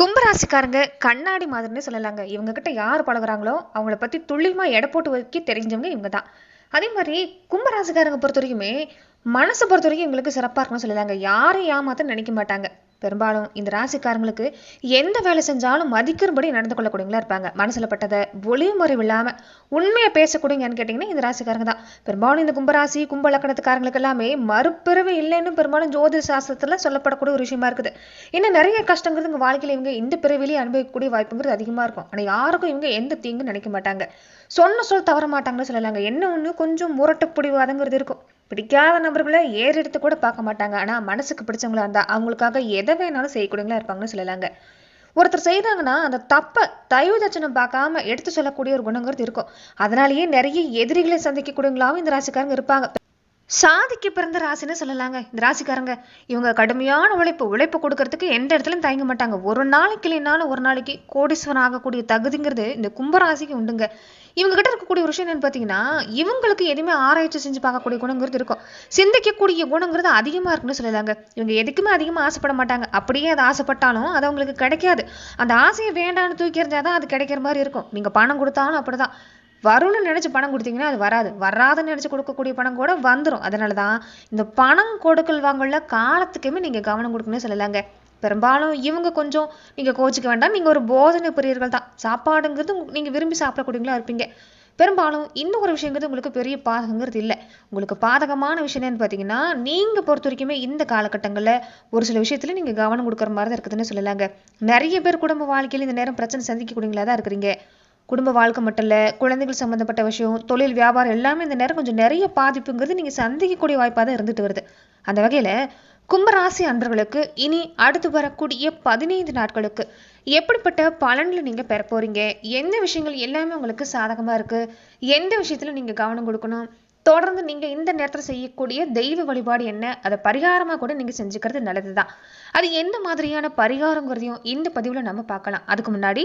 கும்பராசிக்காரங்க கண்ணாடி மாதிரின்னு சொல்லலாங்க. இவங்க கிட்ட யார் பழகுறாங்களோ அவங்கள பத்தி துல்லியமாக எடை போட்டு வைக்க தெரிஞ்சவங்க இவங்க தான். அதே மாதிரி கும்பராசிக்காரங்க பொறுத்த வரைக்குமே மனசை பொறுத்த வரைக்கும் இவங்களுக்கு சிறப்பாக இருக்குன்னு சொல்லலாங்க. யாரையும் ஏமாத்த நினைக்க மாட்டாங்க. பெரும்பாலும் இந்த ராசிக்காரங்களுக்கு எந்த வேலை செஞ்சாலும் மதிக்கிறபடி நடந்து கொள்ளக்கூடியவங்களா இருப்பாங்க. மனசில் பட்டதை ஒளிவு இல்லாமல் உண்மையை பேசக்கூடியங்கன்னு கேட்டிங்கன்னா இந்த ராசிக்காரங்க தான். பெரும்பாலும் இந்த கும்பராசி கும்ப லக்கணத்துக்காரங்களுக்கு எல்லாமே மறுபிறவு இல்லைன்னு பெரும்பாலும் ஜோதிட சாஸ்திரத்தில் சொல்லப்படக்கூடிய ஒரு விஷயமா இருக்குது. இன்னும் நிறைய கஷ்டங்கிறது உங்க வாழ்க்கையில் இவங்க இந்த பிறவிலேயே அனுபவிக்கக்கூடிய வாய்ப்புங்கிறது அதிகமாக இருக்கும். ஆனால் யாருக்கும் இவங்க எந்த தீங்கும் நினைக்க மாட்டாங்க. சொன்ன சொல் தவற மாட்டாங்கன்னு சொல்லலாங்க. என்ன ஒன்று கொஞ்சம் முரட்டப்பிடிவாதங்கிறது இருக்கும். பிடிக்காத நபர்களை ஏறெடுத்து கூட பார்க்க மாட்டாங்க. ஆனா மனசுக்கு பிடிச்சவங்களா இருந்தா அவங்களுக்காக எதை வேணாலும் செய்யக்கூடியவங்களா இருப்பாங்கன்னு சொல்லலாங்க. ஒருத்தர் செய்தாங்கன்னா அந்த தப்பை தயவு தட்சணம் பார்க்காம எடுத்து சொல்லக்கூடிய ஒரு குணங்கிறது இருக்கும். அதனாலேயே நிறைய எதிரிகளை சந்திக்கக்கூடியவங்களாவும் இந்த ராசிக்காரங்க இருப்பாங்க. சாதிக்கு பிறந்த ராசின்னு சொல்லலாங்க. இந்த ராசிக்காரங்க இவங்க கடுமையான உழைப்பு உழைப்பு கொடுக்கறதுக்கு எந்த இடத்துலையும் தயங்க மாட்டாங்க. ஒரு நாளைக்கு இல்லைனாலும் ஒரு நாளைக்கு கோடீஸ்வரன் ஆகக்கூடிய தகுதிங்கிறது இந்த கும்பராசிக்கு உண்டுங்க. இவங்க கிட்ட இருக்கக்கூடிய ஒரு விஷயம் என்னன்னு பார்த்தீங்கன்னா இவங்களுக்கு எதுவுமே ஆராய்ச்சி செஞ்சு பார்க்கக்கூடிய குணங்கிறது இருக்கும். சிந்திக்கக்கூடிய குணங்கிறது அதிகமாக இருக்குன்னு சொல்லலாங்க. இவங்க எதுக்குமே அதிகமாக ஆசைப்பட மாட்டாங்க. அப்படியே அது ஆசைப்பட்டாலும் அது அவங்களுக்கு கிடைக்காது. அந்த ஆசையை வேண்டாம்னு தூக்கி எறிஞ்சாதான் அது கிடைக்கிற மாதிரி இருக்கும். நீங்கள் பணம் கொடுத்தாலும் அப்படிதான். வரும்னு நினைச்சு பணம் கொடுத்தீங்கன்னா அது வராது. வராதுன்னு நினைச்சு கொடுக்கக்கூடிய பணம் கூட வந்துடும் அதனால தான் இந்த பணம் கொடுக்கல் வாங்கல காலத்துக்குமே நீங்க கவனம் கொடுக்கணும்னு சொல்லலாங்க. பெரும்பாலும் இவங்க கொஞ்சம் நீங்க கோச்சிக்க வேண்டாம். நீங்க ஒரு போதனை பிரியர்கள் தான். சாப்பாடுங்கிறது நீங்கள் நீங்க விரும்பி சாப்பிடக்கூடியவங்களா இருப்பீங்க. பெரும்பாலும் இன்னும் ஒரு விஷயங்கிறது உங்களுக்கு பெரிய பாதகங்கிறது இல்லை. உங்களுக்கு பாதகமான விஷயம் என்னன்னு பார்த்தீங்கன்னா நீங்க பொறுத்த வரைக்குமே இந்த காலகட்டங்களில் ஒரு சில விஷயத்துல நீங்க கவனம் கொடுக்குற மாதிரி தான் இருக்குதுன்னு சொல்லலாங்க. நிறைய பேர் குடும்ப வாழ்க்கையில் இந்த நேரம் பிரச்சனை சந்திக்கக்கூடியவங்களா தான் இருக்கிறீங்க. குடும்ப வாழ்க்கை மட்டும் இல்லை குழந்தைகள் சம்மந்தப்பட்ட விஷயம் தொழில் வியாபாரம் எல்லாமே இந்த நேரம் கொஞ்சம் நிறைய பாதிப்புங்கிறது நீங்கள் சந்திக்கக்கூடிய வாய்ப்பாக தான் இருந்துட்டு வருது. அந்த வகையில் கும்பராசி அன்பர்களுக்கு இனி அடுத்து வரக்கூடிய பதினைந்து நாட்களுக்கு எப்படிப்பட்ட பலன்களை நீங்கள் பெற போகிறீங்க எந்த விஷயங்கள் எல்லாமே உங்களுக்கு சாதகமாக இருக்குது எந்த விஷயத்தில் நீங்கள் கவனம் கொடுக்கணும்? தொடர்ந்து நீங்கள் இந்த நேரத்தில் செய்யக்கூடிய தெய்வ வழிபாடு என்ன? அதை பரிகாரமாக கூட நீங்கள் செஞ்சுக்கிறது நல்லது தான் அது எந்த மாதிரியான பரிகாரங்கிறதையும் இந்த பதிவில் நம்ம பார்க்கலாம். அதுக்கு முன்னாடி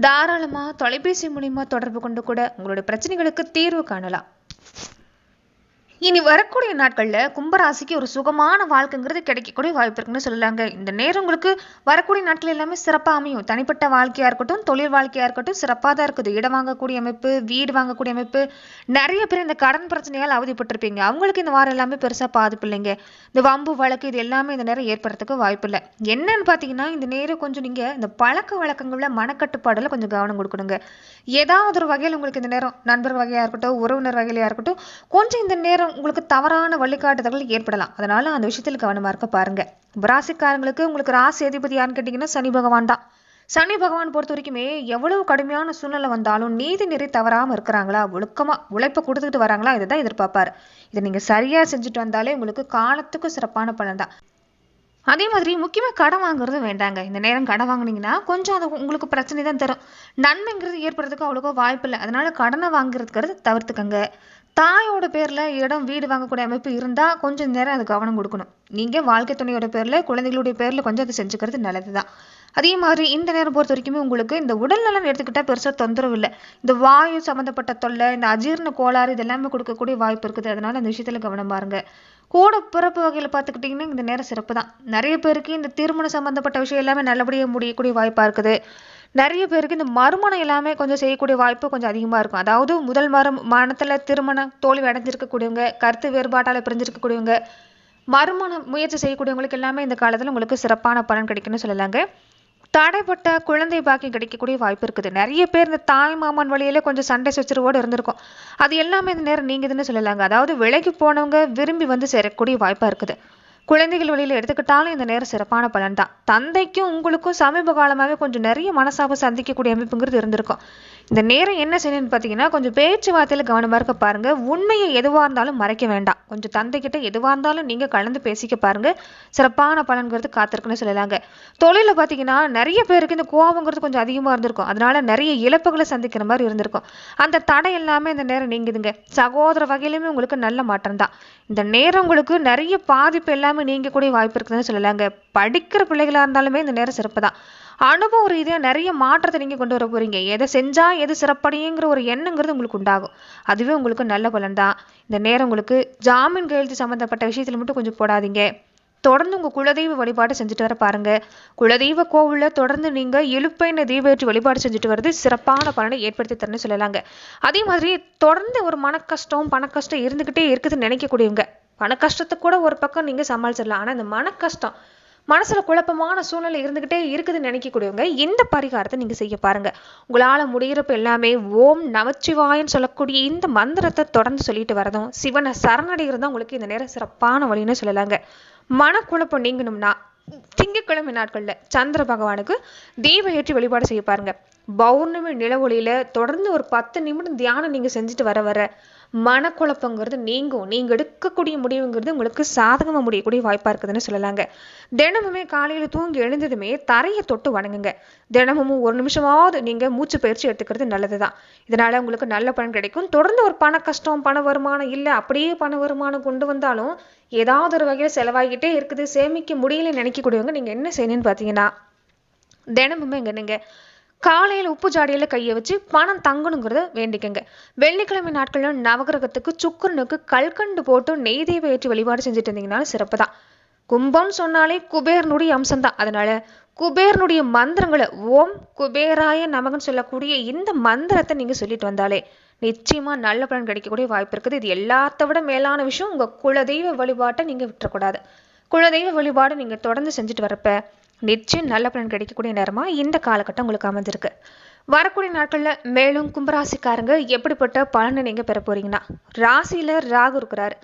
தாராளமா தொலைபேசி மூலியமா தொடர்பு கொண்டு கூட உங்களுடைய பிரச்சனைகளுக்கு தீர்வு காணலாம். இனி வரக்கூடிய நாட்களில் கும்பராசிக்கு ஒரு சுகமான வாழ்க்கைங்கிறது கிடைக்கக்கூடிய வாய்ப்பு இருக்குன்னு சொல்லலாங்க. இந்த நேரம் உங்களுக்கு வரக்கூடிய நாட்கள் எல்லாமே சிறப்பாக அமையும். தனிப்பட்ட வாழ்க்கையா இருக்கட்டும் தொழில் வாழ்க்கையா இருக்கட்டும் சிறப்பாக தான் இருக்குது. இடம் வாங்கக்கூடிய அமைப்பு வீடு வாங்கக்கூடிய அமைப்பு. நிறைய பேர் இந்த கடன் பிரச்சனையால் அவதிப்பட்டிருப்பீங்க. அவங்களுக்கு இந்த வாரம் எல்லாமே பெருசாக பாதிப்பு இல்லைங்க. இந்த வம்பு வழக்கு இது எல்லாமே இந்த நேரம் ஏற்படுறதுக்கு வாய்ப்பு இல்லை. என்னன்னு பார்த்தீங்கன்னா இந்த நேரம் கொஞ்சம் நீங்கள் இந்த பழக்க வழக்கங்களில் மனக்கட்டுப்பாடில் கொஞ்சம் கவனம் கொடுக்கணுங்க. ஏதாவது ஒரு வகையில் உங்களுக்கு இந்த நேரம் நண்பர் வகையாக இருக்கட்டும் உறவினர் வகையிலையாக இருக்கட்டும் கொஞ்சம் இந்த நேரம் உங்களுக்கு தவறான வழிகாட்டுதல்கள் ஏற்படலாம். அதனால அந்த விஷயத்தில் கவனமா இருக்க பாருங்க. ராசிக்காரங்களுக்கு உங்களுக்கு ராசி அதிபதி யாருன்னு கேட்டீங்கன்னா சனி பகவான் தான். சனி பகவான் பொறுத்த வரைக்குமே எவ்வளவு கடுமையான சூழ்நிலை வந்தாலும் நீதி நெறி தவறாம இருக்கிறாங்களா? ஒழுக்கமா உழைப்பை கொடுத்துக்கிட்டு வராங்களா? இதை தான் எதிர்பார்ப்பாரு. இதை நீங்க சரியா செஞ்சுட்டு வந்தாலே உங்களுக்கு காலத்துக்கு சிறப்பான பலன் தான். அதே மாதிரி முக்கியமாக கடன் வாங்குறது வேண்டாங்க. இந்த நேரம் கடன் வாங்குனீங்கன்னா கொஞ்சம் அது உங்களுக்கு பிரச்சனை தான் தரும். நன்மைங்கிறது ஏற்படுறதுக்கு அவ்வளோக்கா வாய்ப்பு இல்லை. அதனால கடனை வாங்குறதுக்கிறது தவிர்த்துக்கங்க. தாயோட பேரில் இடம் வீடு வாங்கக்கூடிய அமைப்பு இருந்தால் கொஞ்சம் நேரம் அது கவனம் கொடுக்கணும். நீங்கள் வாழ்க்கை துணையோட பேரில் குழந்தைகளுடைய பேரில் கொஞ்சம் அதை செஞ்சுக்கிறது நல்லது தான் அதே மாதிரி இந்த நேரம் பொறுத்த வரைக்குமே உங்களுக்கு இந்த உடல் நலன் எடுத்துக்கிட்டால் பெருசாக தொந்தரவு இல்லை. இந்த வாயு சம்மந்தப்பட்ட தொல்லை இந்த அஜீரண கோளாறு இதெல்லாமே கொடுக்கக்கூடிய வாய்ப்பு இருக்குது. அதனால அந்த விஷயத்தில் கவனம் பாருங்கள் கூட பிறப்பு வகையில் பார்த்துக்கிட்டிங்கன்னா இந்த நேரம் சிறப்பு தான். நிறைய பேருக்கு இந்த திருமணம் சம்மந்தப்பட்ட விஷயம் எல்லாமே நல்லபடியாக முடியக்கூடிய வாய்ப்பாக இருக்குது. நிறைய பேருக்கு இந்த மறுமணம் எல்லாமே கொஞ்சம் செய்யக்கூடிய வாய்ப்பு கொஞ்சம் அதிகமாக இருக்கும். அதாவது முதல் மரம் மனத்தில் திருமணம் தோல்வி அடைஞ்சிருக்கக்கூடியவங்க கருத்து வேறுபாட்டால் பிரிஞ்சிருக்கக்கூடியவங்க மறுமணம் முயற்சி செய்யக்கூடியவங்களுக்கு எல்லாமே இந்த காலத்தில் உங்களுக்கு சிறப்பான பலன் கிடைக்கும்னு சொல்லலாங்க. தடைப்பட்ட குழந்தை பாக்கியம் கிடைக்கக்கூடிய வாய்ப்பு இருக்குது. நிறைய பேர் இந்த தாய் மாமன் வழியில கொஞ்சம் சண்டை சச்சரவோடு இருந்திருக்கும். அது எல்லாமே இந்த நேரம் நீங்குதுன்னு சொல்லலாங்க. அதாவது விலைக்கு போனவங்க விரும்பி வந்து சேரக்கூடிய வாய்ப்பா இருக்குது. குழந்தைகள் வழியில் எடுத்துக்கிட்டாலும் இந்த நேரம் சிறப்பான பலன் தான். தந்தைக்கும் உங்களுக்கும் சமீப காலமாகவே கொஞ்சம் நிறைய மனசாபம் சந்திக்கக்கூடிய அமைப்புங்கிறது இருந்திருக்கும். இந்த நேரம் என்ன செய்யணும்னு பார்த்தீங்கன்னா கொஞ்சம் பேச்சுவார்த்தையில் கவனமாக இருக்க பாருங்க. உண்மையை எதுவாக இருந்தாலும் மறைக்க வேண்டாம். கொஞ்சம் தந்தைக்கிட்ட எதுவாக இருந்தாலும் நீங்கள் கலந்து பேசிக்க பாருங்க. சிறப்பான பலன்கிறது காத்திருக்குன்னு சொல்லலாங்க. தொழிலில் பார்த்தீங்கன்னா நிறைய பேருக்கு இந்த கோபங்கிறது கொஞ்சம் அதிகமாக இருந்திருக்கும். அதனால நிறைய இழப்புகளை சந்திக்கிற மாதிரி இருந்திருக்கும். அந்த தடை எல்லாமே இந்த நேரம் நீங்குதுங்க. சகோதர வகையிலுமே உங்களுக்கு நல்ல மாற்றம் தான். இந்த நேரம் உங்களுக்கு நிறைய பாதிப்பு எல்லாம் நீங்கக்கூடிய வாய்ப்பு இருக்குதுன்னு சொல்லலாங்க. படிக்கிற பிள்ளைகளாக இருந்தாலுமே இந்த நேரம் சிறப்பு தான் அனுபவ ரீதியாக நிறைய மாற்றத்தை நீங்கள் கொண்டு வர போகிறீங்க எதை செஞ்சால் எது சிறப்படையுங்கிற ஒரு எண்ணங்கிறது உங்களுக்கு உண்டாகும். அதுவே உங்களுக்கு நல்ல பலன் தான் இந்த நேரம் உங்களுக்கு ஜாமீன் கையெழுத்து சம்மந்தப்பட்ட விஷயத்தில் மட்டும் கொஞ்சம் போடாதீங்க. தொடர்ந்து உங்கள் குலதெய்வ வழிபாடு செஞ்சுட்டு வர பாருங்க. குலதெய்வ கோவிலில் தொடர்ந்து நீங்கள் இழுப்பைன தீபேற்றி வழிபாடு செஞ்சுட்டு வர்றது சிறப்பான பலனை ஏற்படுத்தி தரணும்னு சொல்லலாங்க. அதே மாதிரி தொடர்ந்து ஒரு மன கஷ்டம் பண கஷ்டம் இருந்துக்கிட்டே இருக்குதுன்னு நினைக்கக்கூடியவங்க பண கஷ்டத்தை கூட ஒரு பக்கம் நீங்கள் சமாளிச்சிடலாம். ஆனால் இந்த மன கஷ்டம் மனசுல குழப்பமான சூழ்நிலை இருந்துகிட்டே இருக்குதுன்னு நினைக்கக்கூடியவங்க இந்த பரிகாரத்தை நீங்க செய்ய பாருங்க. உங்களால முடிகிறப்ப எல்லாமே ஓம் நமச்சிவாயன்னு சொல்லக்கூடிய இந்த மந்திரத்தை தொடர்ந்து சொல்லிட்டு வரதும் சிவனை சரணடைகிறதும் உங்களுக்கு இந்த நேரம் சிறப்பான வழின்னு சொல்லலாங்க. மனக்குழப்பம் நீங்கணும்னா திங்கட்கிழமை நாட்கள்ல சந்திர பகவானுக்கு தீப ஏற்றி வழிபாடு செய்ய பாருங்க. பௌர்ணமி நிலவொளியில தொடர்ந்து ஒரு பத்து நிமிடம் தியானம் நீங்க செஞ்சுட்டு வர வர மனக்குழப்பங்கிறது நீங்கும். நீங்கள் எடுக்கக்கூடிய முடிவுங்கிறது உங்களுக்கு சாதகமாக முடியக்கூடிய வாய்ப்பாக இருக்குதுன்னு சொல்லலாங்க. தினமுமே காலையில் தூங்கி எழுந்ததுமே தரையை தொட்டு வணங்குங்க. தினமும் ஒரு நிமிஷமாவது நீங்கள் மூச்சு பயிற்சி எடுத்துக்கிறது நல்லதுதான். இதனால உங்களுக்கு நல்ல பலன் கிடைக்கும். தொடர்ந்து ஒரு பண கஷ்டம் பண வருமானம் இல்லை அப்படியே பண வருமானம் கொண்டு வந்தாலும் ஏதாவது ஒரு வகையில் செலவாகிட்டே இருக்குது. சேமிக்க முடியலன்னு நினைக்கக்கூடியவங்க நீங்கள் என்ன செய்யணும்னு பார்த்தீங்கன்னா தினமுமே இங்கே நீங்கள் காலையில் உப்பு ஜாடியில் கையை வச்சு பணம் தங்கணுங்கிறத வேண்டிக்கங்க. வெள்ளிக்கிழமை நாட்களில் நவகிரகத்துக்கு சுக்கரனுக்கு கல்கண்டு போட்டு நெய் தெய்வ ஏற்றி வழிபாடு செஞ்சுட்டு இருந்தீங்கனாலும் சிறப்பு தான். கும்பம்னு சொன்னாலே குபேரனுடைய அம்சம்தான். அதனால குபேரனுடைய மந்திரங்களை ஓம் குபேராய நமகன்னு சொல்லக்கூடிய இந்த மந்திரத்தை நீங்கள் சொல்லிட்டு வந்தாலே நிச்சயமாக நல்ல பலன் கிடைக்கக்கூடிய வாய்ப்பு இருக்குது. இது எல்லாத்த விட மேலான விஷயம் உங்கள் குலதெய்வ வழிபாட்டை நீங்கள் விட்டுறக்கூடாது. குலதெய்வ வழிபாடு நீங்கள் தொடர்ந்து செஞ்சுட்டு வரப்ப நிச்சயம் நல்ல பலன் கிடைக்கக்கூடிய நேரமா இந்த காலகட்டம் உங்களுக்கு அமைஞ்சிருக்கு. வரக்கூடிய நாட்கள்ல மேலும் கும்பராசிக்காரங்க எப்படிப்பட்ட பலனை நீங்கள் பெற போறீங்கன்னா ராசியில் ராகு இருக்கிறாரு.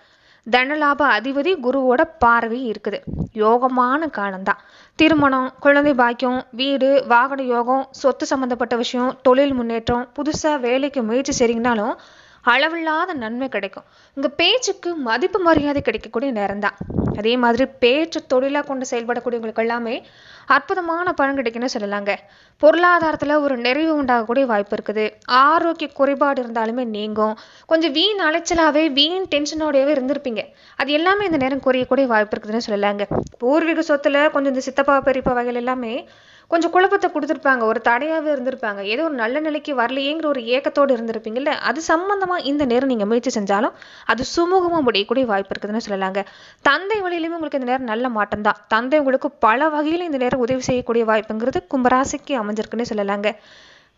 தனலாப அதிபதி குருவோட பார்வை இருக்குது. யோகமான காலம்தான். திருமணம் குழந்தை பாக்கியம் வீடு வாகன யோகம் சொத்து சம்பந்தப்பட்ட விஷயம் தொழில் முன்னேற்றம் புதுசா வேலைக்கு முயற்சி செய்றீங்கனாலும் அளவில்லாத நன்மை கிடைக்கும். உங்க பேச்சுக்கு மதிப்பு மரியாதை கிடைக்கக்கூடிய நேரம் தான் அதே மாதிரி பேச்சு தொழிலா கொண்டு செயல்படக்கூடியவங்களுக்கு எல்லாமே அற்புதமான பலன் கிடைக்குன்னு சொல்லலாங்க. பொருளாதாரத்துல ஒரு நிறைவு உண்டாகக்கூடிய வாய்ப்பு இருக்குது. ஆரோக்கிய குறைபாடு இருந்தாலுமே நீங்கும். கொஞ்சம் வீண் அலைச்சலாவே வீண் டென்ஷனோடையவே இருந்திருப்பீங்க. அது எல்லாமே இந்த நேரம் குறையக்கூடிய வாய்ப்பு இருக்குதுன்னு சொல்லலாங்க. பூர்வீக சொத்துல கொஞ்சம் இந்த சித்தப்பா பெரியப்பா வகைகள் எல்லாமே கொஞ்சம் குழப்பத்தை கொடுத்துருப்பாங்க. ஒரு தடையாகவே இருந்திருப்பாங்க. ஏதோ ஒரு நல்ல நிலைக்கு வரலையேங்கிற ஒரு ஏக்கத்தோடு இருந்திருப்பீங்கல்ல? அது சம்மந்தமாக இந்த நேரம் நீங்கள் முயற்சி செஞ்சாலும் அது சுமூகமாக முடியக்கூடிய வாய்ப்பு இருக்குதுன்னு சொல்லலாங்க. தந்தை வழியிலுமே உங்களுக்கு இந்த நேரம் நல்ல மாற்றம் தான். தந்தை உங்களுக்கு பல வகையில் இந்த நேரம் உதவி செய்யக்கூடிய வாய்ப்புங்கிறது கும்பராசிக்கு அமைஞ்சிருக்குன்னு சொல்லலாங்க.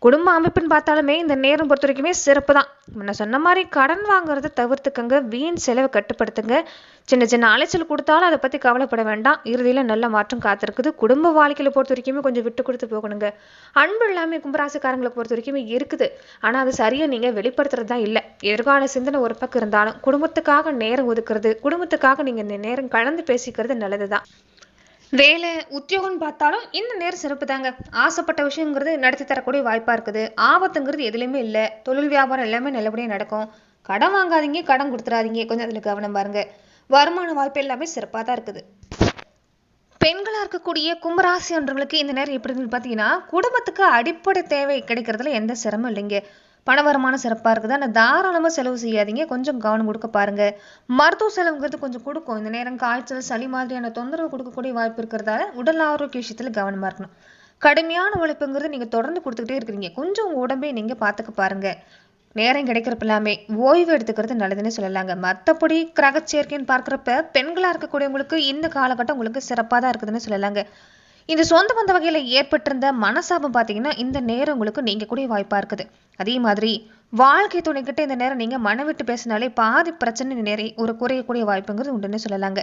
குடும்ப அமைப்புன்னு பார்த்தாலுமே இந்த நேரம் பொறுத்த வரைக்குமே சிறப்பு தான். முன்ன சொன்ன மாதிரி கடன் வாங்குறதை தவிர்த்துக்கங்க வீண் செலவை கட்டுப்படுத்துங்க. சின்ன சின்ன அலைச்சல் கொடுத்தாலும் அதை பற்றி கவலைப்பட வேண்டாம். இறுதியில் நல்ல மாற்றம் காத்திருக்குது. குடும்ப வாழ்க்கையில் பொறுத்த வரைக்குமே கொஞ்சம் விட்டு கொடுத்து போகணுங்க. அன்பு எல்லாமே கும்பராசிக்காரங்களை பொறுத்த வரைக்குமே இருக்குது. ஆனால் அது சரியாக நீங்கள் வெளிப்படுத்துறது தான் இல்லை. எதிர்கால சிந்தனை ஒரு பக்கம் இருந்தாலும் குடும்பத்துக்காக நேரம் ஒதுக்குறது குடும்பத்துக்காக நீங்கள் இந்த நேரம் கலந்து பேசிக்கிறது நல்லது தான் வேலை உத்தியோகம்னு பார்த்தாலும் இந்த நேரம் சிறப்பு தாங்க. ஆசைப்பட்ட விஷயங்கிறது நடத்தி தரக்கூடிய வாய்ப்பா இருக்குது. ஆபத்துங்கிறது எதுலையுமே இல்லை. தொழில் வியாபாரம் எல்லாமே நல்லபடியாக நடக்கும். கடன் வாங்காதீங்க கடன் கொடுத்துடாதீங்க. கொஞ்சம் அதில் கவனம் பாருங்க. வருமான வாய்ப்பு எல்லாமே சிறப்பாக தான் இருக்குது. பெண்களாக இருக்கக்கூடிய கும்பராசி அன்றவங்களுக்கு இந்த நேரம் எப்படின்னு பார்த்தீங்கன்னா குடும்பத்துக்கு அடிப்படை தேவை கிடைக்கிறதுல எந்த சிரமம் இல்லைங்க. பண வருமானம் சிறப்பாக இருக்குது. ஆனால் தாராளமாக செலவு செய்யாதீங்க. கொஞ்சம் கவனம் கொடுக்க பாருங்க. மருத்துவ செலவுங்கிறது கொஞ்சம் கொடுக்கும். இந்த நேரம் காய்ச்சல் சளி மாதிரியான தொந்தரவு கொடுக்கக்கூடிய வாய்ப்பு இருக்கிறதால உடல் ஆரோக்கிய விஷயத்தில் கவனமாக இருக்கணும். கடுமையான உழைப்புங்கிறது நீங்கள் தொடர்ந்து கொடுத்துக்கிட்டே இருக்கிறீங்க. கொஞ்சம் உங்கள் உடம்பை நீங்கள் பார்த்துக்க பாருங்க. நேரம் கிடைக்கிறப்ப எல்லாமே ஓய்வு எடுத்துக்கிறது நல்லதுன்னு சொல்லலாங்க. மற்றபடி கிரகச்சேர்க்கைன்னு பார்க்குறப்ப பெண்களாக இருக்கக்கூடியவங்களுக்கு இந்த காலகட்டம் உங்களுக்கு சிறப்பாக தான் இருக்குதுன்னு சொல்லலாங்க. இந்த சொந்த வந்த வகையில் ஏற்பட்டிருந்த மனசாபம் பார்த்தீங்கன்னா இந்த நேரம் உங்களுக்கு நீங்கக்கூடிய வாய்ப்பாக இருக்குது. அதே மாதிரி வாழ்க்கை துணைக்கிட்ட இந்த நேரம் நீங்கள் மன விட்டு பேசினாலே பாதி பிரச்சனை நிறைய ஒரு குறையக்கூடிய வாய்ப்புங்கிறது உண்டுன்னு சொல்லலாங்க.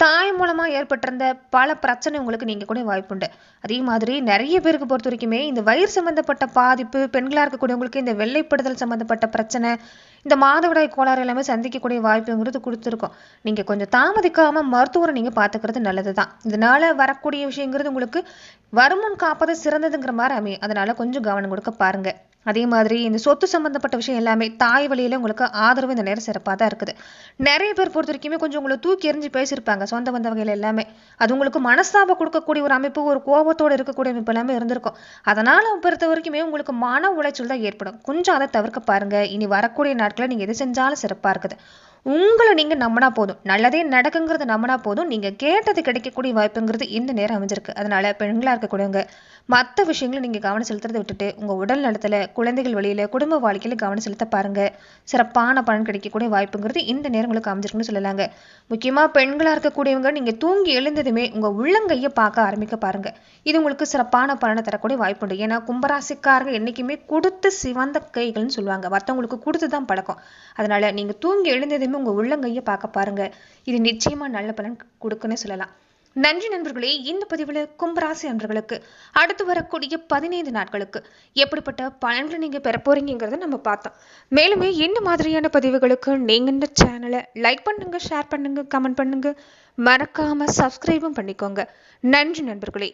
தாய் மூலமாக ஏற்பட்டிருந்த பல பிரச்சனை உங்களுக்கு நீங்க கூட வாய்ப்புண்டு அதே மாதிரி நிறைய பேருக்கு பொறுத்த வரைக்குமே இந்த வயிறு சம்பந்தப்பட்ட பாதிப்பு பெண்களாக இருக்கக்கூடியவங்களுக்கு இந்த வெள்ளைப்படுதல் சம்மந்தப்பட்ட பிரச்சனை இந்த மாதவிடாய் கோளாறு எல்லாமே சந்திக்கக்கூடிய வாய்ப்புங்கிறது கொடுத்துருக்கோம். நீங்கள் கொஞ்சம் தாமதிக்காமல் மருத்துவரை நீங்கள் பார்த்துக்கிறது நல்லது தான் இதனால வரக்கூடிய விஷயங்கிறது உங்களுக்கு வருமுன் காப்பது சிறந்ததுங்கிற மாதிரி அமையும். அதனால கொஞ்சம் கவனம் கொடுக்க பாருங்க. அதே மாதிரி இந்த சொத்து சம்மந்தப்பட்ட விஷயம் எல்லாமே தாய் வழியில உங்களுக்கு ஆதரவு இந்த நேரம் சிறப்பாக தான் இருக்குது. நிறைய பேர் பொறுத்த வரைக்குமே கொஞ்சம் உங்களை தூக்கி எறிஞ்சு பேசியிருப்பாங்க சொந்த வந்த வகையில் எல்லாமே. அது உங்களுக்கு மனஸ்தாபம் கொடுக்கக்கூடிய ஒரு அமைப்பு ஒரு கோபத்தோடு இருக்கக்கூடிய அமைப்பு எல்லாமே இருந்திருக்கும். அதனால் பொறுத்த வரைக்குமே உங்களுக்கு மன உளைச்சல் தான் ஏற்படும். கொஞ்சம் அதை தவிர்க்க பாருங்க. இனி வரக்கூடிய நாட்களில் நீங்கள் எது செஞ்சாலும் சிறப்பாக இருக்குது. உங்களை நீங்கள் நம்பினா போதும். நல்லதே நடக்குங்கிறது நம்பினா போதும். நீங்கள் கேட்டது கிடைக்கக்கூடிய வாய்ப்புங்கிறது இந்த நேரம் அமைஞ்சிருக்கு. அதனால் பெண்களாக இருக்கக்கூடியவங்க மற்ற விஷயங்களை நீங்கள் கவனம் செலுத்துறதை விட்டுட்டு உங்கள் உடல் நலத்தில் குழந்தைகள் வழியில் குடும்ப வாழ்க்கையில் கவனம் செலுத்த பாருங்கள் சிறப்பான பலன் கிடைக்கக்கூடிய வாய்ப்புங்கிறது இந்த நேரம் உங்களுக்கு அமைஞ்சிருக்குன்னு சொல்லலாங்க. முக்கியமாக பெண்களாக இருக்கக்கூடியவங்க நீங்கள் தூங்கி எழுந்ததுமே உங்கள் உள்ளங்கையை பார்க்க ஆரம்பிக்க பாருங்கள் இது உங்களுக்கு சிறப்பான பலனை தரக்கூடிய வாய்ப்பு உண்டு ஏன்னா கும்பராசிக்காரங்க என்றைக்குமே கொடுத்து சிவந்த கைகள்னு சொல்லுவாங்க. மற்றவங்களுக்கு கொடுத்து தான் பழக்கம். அதனால் நீங்கள் தூங்கி எழுந்ததுமே உங்க உள்ளங்கையை பார்க்க பாருங்க. இது நிச்சயமா நல்ல பலன் கொடுக்குன்னு சொல்லலாம். நன்றி நண்பர்களே இந்த பதிவில் கும்பராசி நண்பர்களுக்கு அடுத்து வரக்கூடிய பதினைந்து நாட்களுக்கு எப்படிப்பட்ட பலன்களை நீங்கள் பெற போறீங்கிறத நம்ம பார்த்தோம். மேலுமே இந்த மாதிரியான பதிவுகளுக்கு நீங்கள் இந்த சேனலை லைக் பண்ணுங்க ஷேர் பண்ணுங்க கமெண்ட் பண்ணுங்க. மறக்காம சப்ஸ்கிரைபும் பண்ணிக்கோங்க. நன்றி நண்பர்களே.